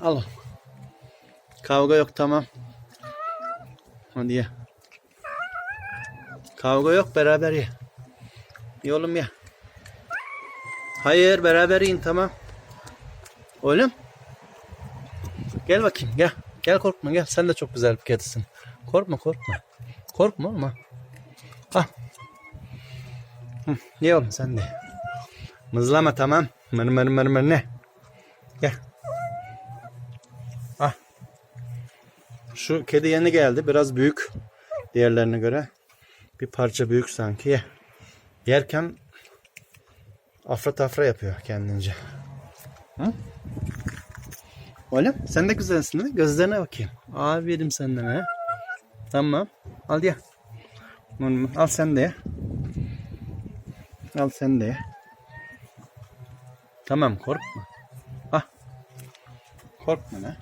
Al. Kavga yok tamam. Hadi ye. Kavga yok beraber ye. Ye oğlum ye. Hayır beraber yiyin tamam. Oğlum. Gel bakayım gel. Gel korkma gel. Sen de çok güzel bir kedisin. Korkma korkma. Korkma oğlum ha. Hı, oğlum sen de. Mızlama tamam. Mır mır mır mır ne? Gel. Şu kedi yeni geldi. Biraz büyük. Diğerlerine göre. Bir parça büyük sanki. Ye. Yerken afra tafra yapıyor kendince. Hı? Oğlum sen de güzelsin değil mi? Gözlerine bakayım. Aferin senden ha. Tamam. Al. Hı, Al sen de ye. Al sen de ye. Tamam korkma. Ah. Korkma lan.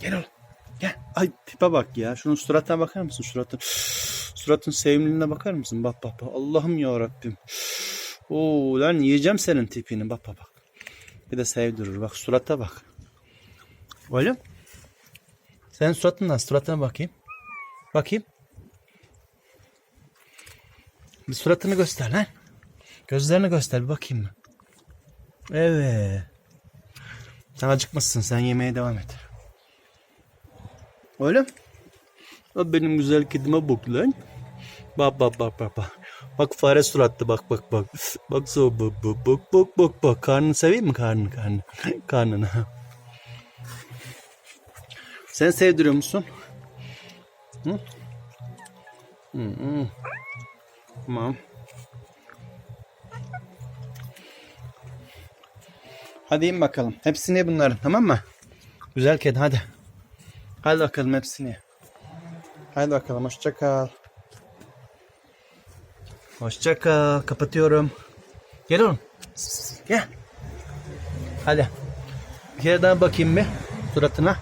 Gel oğlum. Ay tipe bak ya. Şunun suratına bakar mısın? Suratın. Suratın sevimliliğine bakar mısın? Bak bak bak. Allah'ım ya Rabbim. Oo lan yiyeceğim senin tipini. Bak bak bak. Bir de sevdirir. Bak surata bak. Oğlum. Senin suratın nasıl? Suratına bakayım. Bakayım. Bir suratını göster lan. Gözlerini göster bir bakayım mı? Evet. Sen acıkmışsın. Sen yemeye devam et. Öyle? O benim güzel kedime bak lan. Bak bak bak bak bak. Bak fare suratlı bak bak bak. Bak so bak bak bak bak bak bak. Karnını seveyim mi karnını karnını? Karnını. Sen sevdiriyor musun? Hı? Hı hı. Tamam. Hadi in bakalım. Hepsini bunların tamam mı? Güzel kedi hadi. Hadi bakalım hepsini. Hadi bakalım hoşça kal. Hoşça kal. Kapatıyorum. Gel oğlum. Gel. Hadi. Bir kere daha bakayım bir suratına.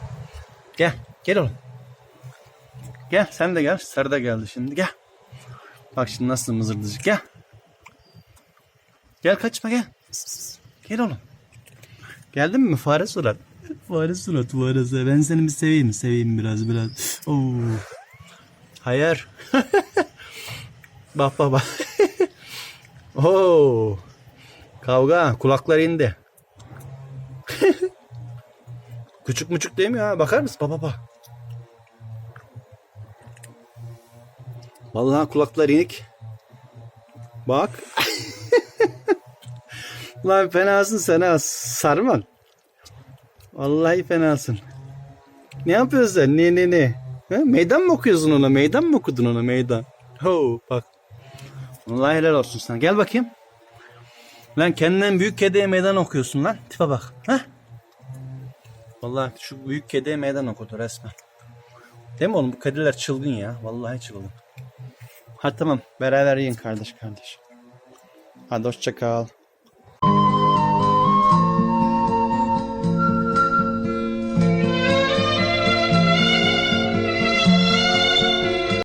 Gel. Gel oğlum. Gel sen de gel. Sarı da geldi şimdi. Gel. Bak şimdi nasıl mızırdıcık. Gel. Gel kaçma gel. Gel oğlum. Geldin mi fare surat? Fare surat fare surat. Ben seni bir seveyim seveyim biraz biraz. Oo. Hayır. bak bak bak. Oo. Kavga kulaklar indi. Küçük müçük değil mi ya? Bakar mısın? Baba bak. Vallahi kulaklar inik. Bak. Lan fenasın sen ha sarman. Vallahi fenasın. Ne yapıyorsun sen? Ne ne ne? Ha, meydan mı okuyorsun ona? Meydan mı okudun ona meydan? Ho bak. Vallahi helal olsun sana. Gel bakayım. Lan kendinden büyük kediye meydan okuyorsun lan. Tipe bak. Ha? Vallahi şu büyük kediye meydan okudu resmen. Değil mi oğlum? Bu kediler çılgın ya. Vallahi çılgın. Hadi tamam. Beraber yiyin kardeş kardeş. Hadi hoşça kal.